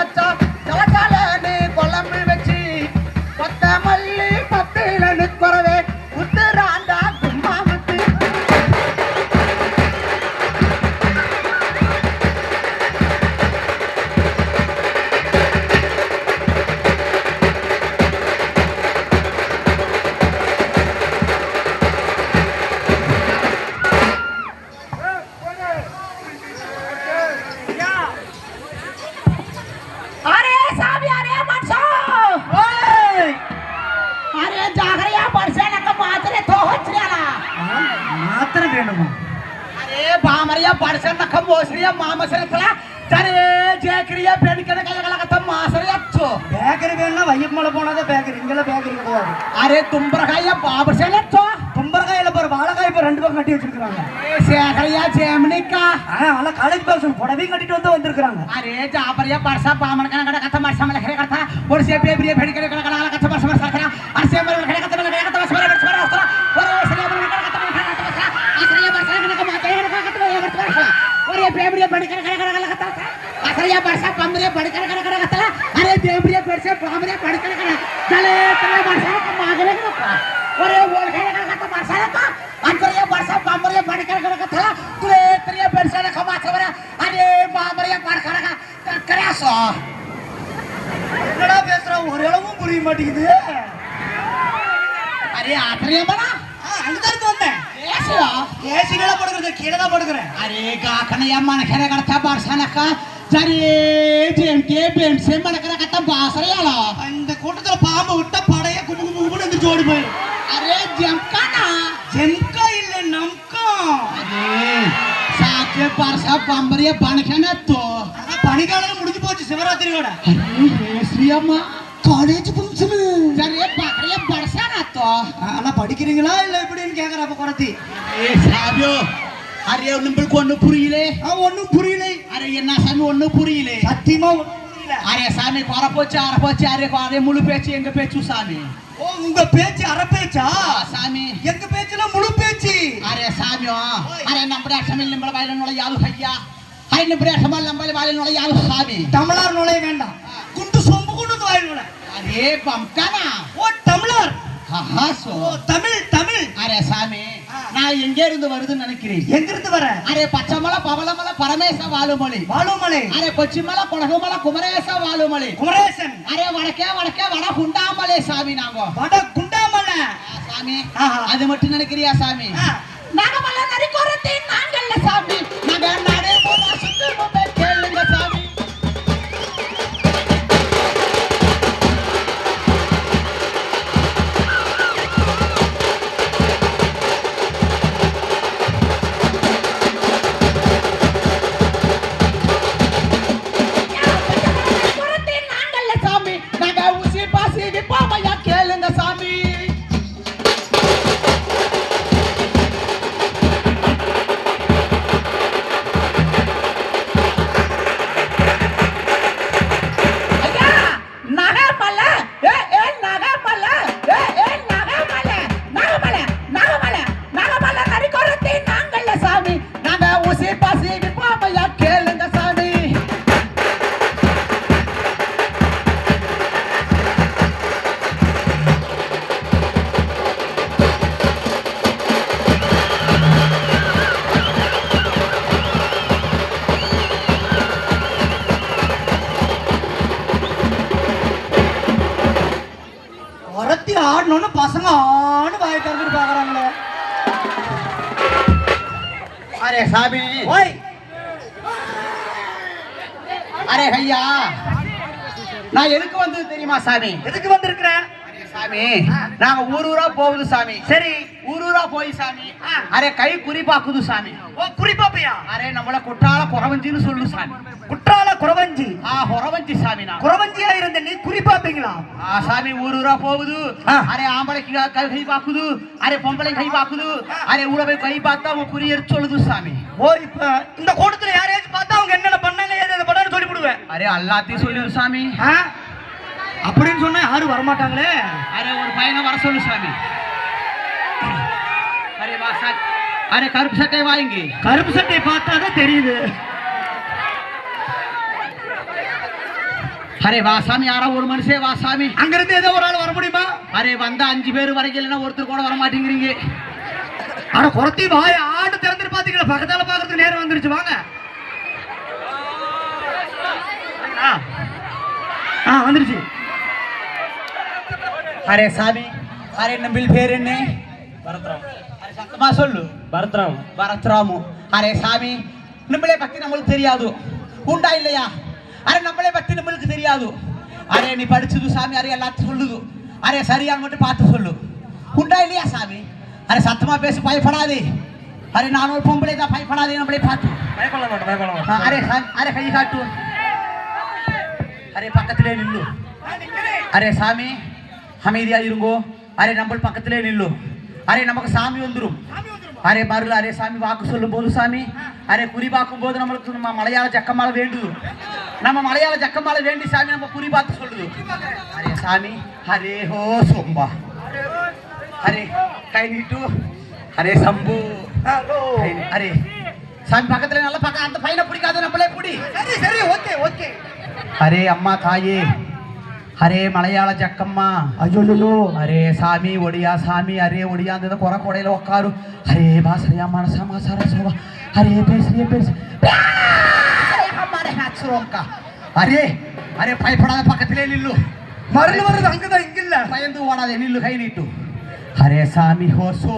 மச்சான் పాఠశాల మోసరియ మామసరితల தனே ஜேக்கரியா பெண்கட கலகலகத்த மாசரியாச்சோ பேக்கரி வேணா வையம்மல போனதே பேக்கரி இங்கல பேக்கரி கிடையாது அரே தும்பரகாய பாபசலச்சோ தும்பரகாயில பாரு வாழைக்காய் இப்போ ரெண்டு பக்கம் கட்டி வச்சிருக்காங்க சேகரையா ஜெமினிக்கா ஆனா காலேஜ் பாஸ் புடவை கட்டிட்டு வந்து வந்திருக்காங்க அரே ஜாபரியா பர்சா பாமனக்கான கட கத்த மாசமல கட கட ஒரு சேப்பிய பெரிய பெண்கட கலகலகல कने कने कथा तुरे तेरिया बरसा ने कमा छवरा अरे बामरिया फेडी कने कने करासो என்னடா பேசுறான் ஒரு அளவும் புரிய மாட்டேங்குது अरे आखरी बना அங்கதான் இருந்து வந்தேன் ऐसे ஏசிகளா படுக்கிறது கீழே தான் படுக்கிறேன் अरे गाखन या मन खेरा करता बरसाना का जरे जेम के बेम से मन करा करता बासरे आला இந்த கூட்டத்துல பாம்பு விட்டா படைய கும்பு கும்பு கும்புன்னு இந்த ஜோடி போயிடும் अरे जेम பாரசா பாம்பரிய பணக்கணத்தோ பனிக்காலம் முடிஞ்சு போச்சு சிவராத்திரி கூட. ஸ்ரீயம்மா காலேஜ் புரிஞ்சுது சரியா பாக்கறியா பரசா நாத்தோ படிக்கிறீங்களா இல்ல எப்படின்னு கேக்குற அப்ப குறத்தி ஏ சாபியோ அரே நம்மளுக்கு ஒண்ணு புரியல? ஒன்னும் புரியல. அரே என்ன சாமி ஒன்னும் புரியல? சத்தியமா அரே சாமி கொர போச்சு அரை போச்சு அரே அரே முழு பேச்சு எங்க பேச்சு சாமி. ஓ உங்க பேச்சு அரை பேச்சா? சாமி. எங்க பேச்சுல முழு பேச்சு. அரே சாமியோ அரே நம்மட அசமில் நம்மள வயல நுழையாது ஐயா. ஹை நம்மட அசமல் நம்மள வயல நுழையாது சாமி. தமிழர் நுழைய வேண்டாம். குண்டு சொம்பு கொண்டு வாயில் நுழை அரே பம்கானா. ஓ தமிழர். ஆஹா சோ. ஓ தமிழ் தமிழ். அரே சாமி. நான் எங்க இருந்து வருதுன்னு நினைக்கிறேன் எங்க இருந்து வர? அரே பச்சைமலை பவளமலை பரமேச வாழுமொழி வாழுமலை அரே கொச்சிமலை கொடகுமலை குமரேச வாழுமொழி குமரேசன். அரே வடக்கே வடக்கே வட குண்டாமலை சாமி நாங்க. வட குண்டாமலை. சாமி. அது மட்டும் நினைக்கிறியா சாமி? ஆ. நாகமல்ல நரிக்கோரத்தை நாங்கள்ல சாமி. நாங்க அரே ஐயா. நான் எதுக்கு வந்தது தெரியுமா சாமி? எதுக்கு வந்திருக்கிறேன் சாமி நாங்க ஊர் ஊரா போகுது சாமி. சரி. ஊர் ஊரா போய் சாமி. அரே கை குறிப்பாக்குது சாமி. ஓ குறிப்பாப்பையா அரே நம்மள குற்றால குறவஞ்சின்னு சொல்லு சாமி. குற்றால குறவஞ்சி? ஆ குறவஞ்சி சாமி நான். குறவஞ்சியா இருந்த நீ குறிப்பாப்பீங்களா ஆ சாமி ஊர் ஊரா போகுது. அரே ஆம்பளைக்கு கை பாக்குது. அரே பொம்பளை கை பாக்குது. அரே ஊரவை கை பார்த்தா உன் குறியர் சொல்லுது சாமி. ஓ இப்ப இந்த கூட்டத்துல யாரையாச்சும் பார்த்தா அவங்க என்னென்ன பண்ண ஏது எது பண்ணான்னு சொல்லி விடுவேன் அரே எல்லாத்தையும் சொல்லிடு சாமி? அப்படின்னு சொன்னா யாரும் வரமாட்டாங்களே? அரே ஒரு பையனை வர சொல்லு சாமி. அரே வா அரே கருப்பு சட்டை வாங்கி கருப்பு சட்டையை பார்த்தாதான் தெரியுது. அரே வா சாமி. யாரா ஒரு மனுஷே வா சாமி. அங்க இருந்து ஏதோ ஒரு ஆள் வர முடியுமா? அரே வந்த அஞ்சு பேர் வரைக்கும் இல்லைன்னா ஒருத்தர் கூட வர மாட்டேங்கிறீங்க. ஆனா குறத்தி வாய ஆடு திறந்துட்டு பாத்தீங்களா? பக்கத்தால பாக்குறதுக்கு நேரம் வந்துருச்சு. வாங்க ஆ. ஆ வந்துருச்சு அரே சாமி அரே நம்பில் பேர் என்ன பரத்ராம் அரே சத்தமா சொல்லு பரத்ராம் பரத்ராமு அரே சாமி நம்மளே பத்தி நம்மளுக்கு தெரியாது உண்டா இல்லையா அரே நம்மளே பத்தி நம்மளுக்கு தெரியாது அரே நீ படிச்சது சாமி அரே எல்லாத்தையும் சொல்லுது அரே சரியா மட்டும் பார்த்து சொல்லு உண்டா இல்லையா சாமி அரே சத்தமா பேசி பயப்படாதே அரே நான் ஒரு பொம்பளை தான் பயப்படாதே நம்மளே பார்த்து பயப்பட மாட்டேன் பயப்பட ஆ, அரே சா- அரே கை காட்டு அரே பக்கத்திலே நில்லு. அரே சாமி அமைதியா இருங்கோ. அரே நம்ம பக்கத்திலே நில்லு. அரே நமக்கு சாமி வந்துரும். அரே மருள் அரே சாமி வாக்கு சொல்லும் போது சாமி அரே குறி பார்க்கும் போது நம்மளுக்கு நம்ம மலையாள ஜக்கமால வேண்டுது. நம்ம மலையாள ஜக்கமால வேண்டி சாமி நம்ம குறி பார்த்து சொல்லுது. அரே சாமி ஹரே ஹோ சோம்பா. அரே கை நீட்டு. அரே சம்பு. அரே சாமி பக்கத்துல நல்ல பக்கம் அந்த பையனை பிடிக்காத நம்மளே பிடி. சரி சரி ஓகே ஓகே. హరే అమ్మ తాయి. హరే మలయాళ జక్కమ్మ. అజులు అరే సామి ఒడియా సామి అరే ఒడియా అంత కొర కొడేలో ఒక్కారు. హరే భాసరయ అమ్మ మాసర శోభ. హరే పేసరే పేసరే అరే అరే భయపడాలి పక్కతిలే నిల్లు. మరలు మరలు అంగద ఇంగిల్ల. భయందు వాడాలి నిల్లు కై నీటు హరే సామి హోసు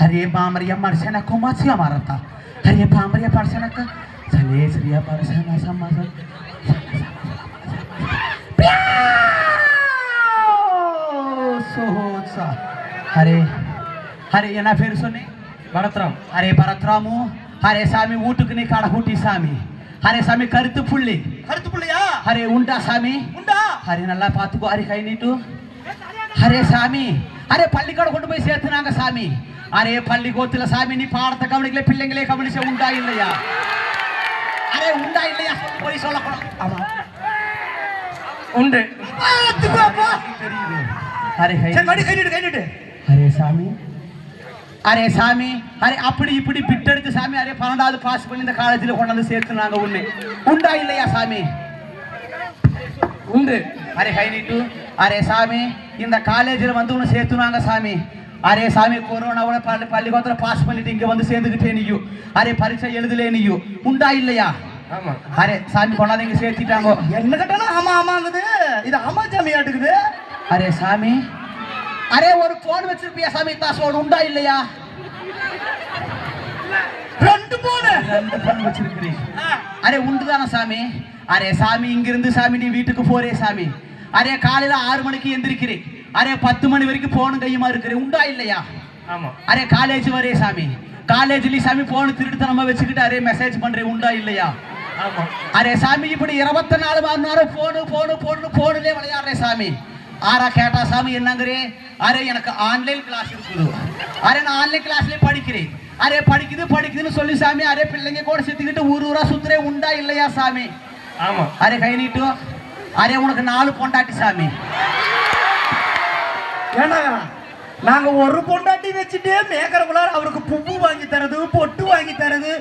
హరే మామరియ మనసన కుమాసియ మారత హరే పామరియ పడసనక సలే శ్రీయ పడసన సమాసన హరే హరే ఎన్న పేరు फिर सुने హరే భరత్రాము హరే స్వామి ఊటుకుని కాడ హుటి సామి. హరే స్వామి కరుతు పుల్లి. కరుతు పుల్లియా? హరే ఉంటా స్వామి ఉంటా హరే నల్లా పాతుకు హరి కై నీటు. హరే స్వామి అరే పల్లి పల్లికాడ కొట్టు పోయి సేతున్నాంగ స్వామి అరే పల్లి గోతుల స్వామి నీ పాడత కవలికలే పిల్లంగలే కవలిసే ఉండా ఇల్లయ్యా అరే ఉండా ఇల్లయ్యా పోలీసు వాళ్ళ కూడా உண்டு அரே சாமி. அரே சாமி அரே அப்படி இப்படி பிட்டெடுத்து சாமி அரே பன்னெண்டாவது பாஸ் பண்ணி இந்த காலேஜில் கொண்டாந்து சேர்த்துனாங்க உன்னை உண்டா. இல்லையா சாமி? உண்டு. அரே கை நீட்டு அரே சாமி இந்த காலேஜில் வந்து உன்னை சேர்த்துனாங்க சாமி. அரே சாமி கொரோனாவோட பள்ளி பள்ளிக்கூடத்தில் பாஸ் பண்ணிட்டு இங்கே வந்து சேர்ந்துக்கிட்டே நீயும் அரே பரீட்சை எழுதலே நீயும் உண்டா இல்லையா? அரே சாமி கொண்டாந்து இங்கே சேர்த்திட்டாங்க. என்ன கேட்டாலும் ஆமா ஆமாங்குது. இது ஆமா சாமி ஆட்டுக்குது. அரே சாமி. அரே ஒரு போன் வச்சிருப்பியா சாமி? தாசோடு உண்டா இல்லையா? ரெண்டு போன ரெண்டு போன் வச்சிருக்கிறீங்க அரே உண்டுதானே சாமி? அரே சாமி இங்கிருந்து சாமி நீ வீட்டுக்கு போறே சாமி. அரே காலையில ஆறு மணிக்கு எந்திரிக்கிறேன். அரே பத்து மணி வரைக்கும் போனும் கையுமா இருக்கிறேன் உண்டா இல்லையா? ஆமா. அரே காலேஜ் வரே சாமி. காலேஜ்லயும் சாமி போன் திருட்டுத்தனமா வச்சுக்கிட்டு அரே மெசேஜ் பண்றேன் உண்டா இல்லையா? அரே சாமி இப்படி இருபத்தி நாலு மணி நேரம் போனு போனு போனு போனுலே விளையாடுறேன் சாமி. ஆரா கேட்டா சாமி என்னங்கிறே? அரே எனக்கு ஆன்லைன் கிளாஸ் இருக்குது. அரே நான் ஆன்லைன் கிளாஸ்லயே படிக்கிறேன். அரே படிக்குது படிக்குதுன்னு சொல்லி சாமி. அரே பிள்ளைங்க கூட சுத்திக்கிட்டு ஊர் ஊரா சுத்துறே உண்டா இல்லையா சாமி? ஆமா. அரே கை நீட்டு. அரே உனக்கு நாலு பொண்டாட்டி சாமி. ஏன்னா நாங்க ஒரு பொண்டாட்டி வச்சுட்டே மேக்கறக்குள்ளார அவருக்கு பூ வாங்கி தரது பொட்டு வாங்கி தரது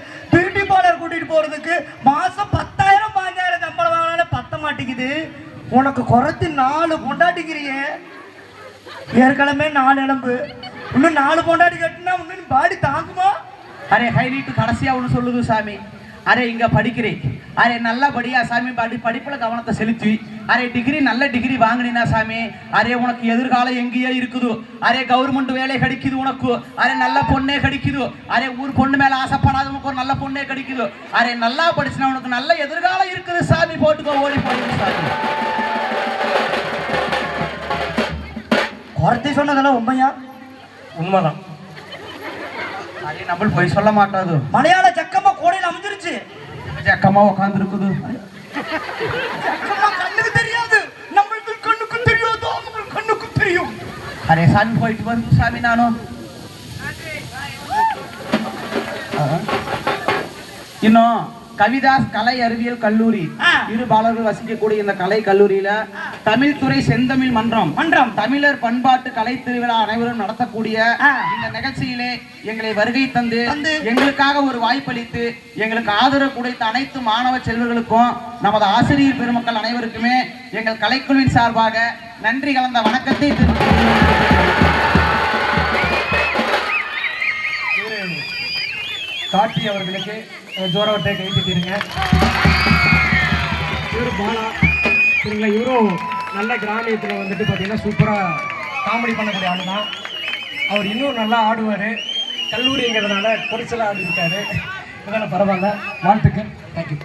பியூட்டி பார்லர் கூட்டிட்டு போறதுக்கு மாசம் பத்தாயிரம் பாஞ்சாயிரம் சம்பளம் வாங்கினாலே பத்த மாட்டேங்குது. உனக்கு குறைச்சி நாலு பொண்டாட்டிக்கிறியே. ஏற்கனவே நாலு எலும்பு. இன்னும் நாலு பொண்டாட்டி கட்டினா இன்னும் பாடி தாங்குமா? அரே ஹைலைட்டு கடைசியாக கடைசியா ஒன்று சொல்லுது சாமி. அரே இங்க படிக்கிறேன் அரே நல்லபடியா சாமி படி படிப்புல கவனத்தை செலுத்தி. அரே டிகிரி நல்ல டிகிரி வாங்கினா சாமி. அரே உனக்கு எதிர்காலம் எங்கேயோ இருக்குது. அரே கவர்மெண்ட் வேலை கிடைக்குது உனக்கு. அரே நல்ல பொண்ணே கிடைக்குது. அரே ஊர் பொண்ணு மேல ஆசைப்படாதவனுக்கு ஒரு நல்ல பொண்ணே கிடைக்குது. அரே நல்லா படிச்சுனா உனக்கு நல்ல எதிர்காலம் இருக்குது சாமி. போட்டுக்கோ ஓடி போயிடு சாமி. குறைச்சி சொன்னதெல்லாம் உண்மையா? உண்மைதான். நம்ம போய் சொல்ல மாட்டாது. மலையாள சக்கமா கோடையில் அமைஞ்சிருச்சு. ஜக்கமா உட்காந்து இருக்குது கண்ணுக்கு தெரியாது. நம்மளுக்கு கண்ணுக்கு தெரியாதோ உங்களுக்கு கண்ணுக்கு தெரியும். அரே சாமி போயிட்டு வந்து சாமி நானும். இன்னும் கவிதாஸ் கலை அறிவியல் கல்லூரி. இரு பாலர்கள் வசிக்கக்கூடிய இந்த கலை கல்லூரியில தமிழ் துறை செந்தமிழ் மன்றம் மன்றம். தமிழர் பண்பாட்டு கலை திருவிழா அனைவரும் நடத்தக்கூடிய. இந்த நிகழ்ச்சியிலே எங்களை வருகை தந்து. எங்களுக்காக ஒரு வாய்ப்பளித்து எங்களுக்கு ஆதரவு கொடுத்த அனைத்து மாணவ செல்வர்களுக்கும் நமது ஆசிரியர் பெருமக்கள் அனைவருக்குமே எங்கள் கலைக்குழுவின் சார்பாக நன்றி கலந்த வணக்கத்தை காட்டி அவர்களுக்கு ஜோரவட்டை கை தட்டிடுங்க இவர் பாலா சரிங்களா இவரும் நல்ல கிராமியத்தில் வந்துட்டு பார்த்தீங்கன்னா சூப்பராக காமெடி பண்ணக்கூடிய ஆள் தான் அவர் இன்னும் நல்லா ஆடுவார். கல்லூரிங்கிறதுனால குறைச்சலாக ஆடிருக்காரு. இதெல்லாம் பரவாயில்ல. வாழ்த்துக்கள். தேங்க்யூ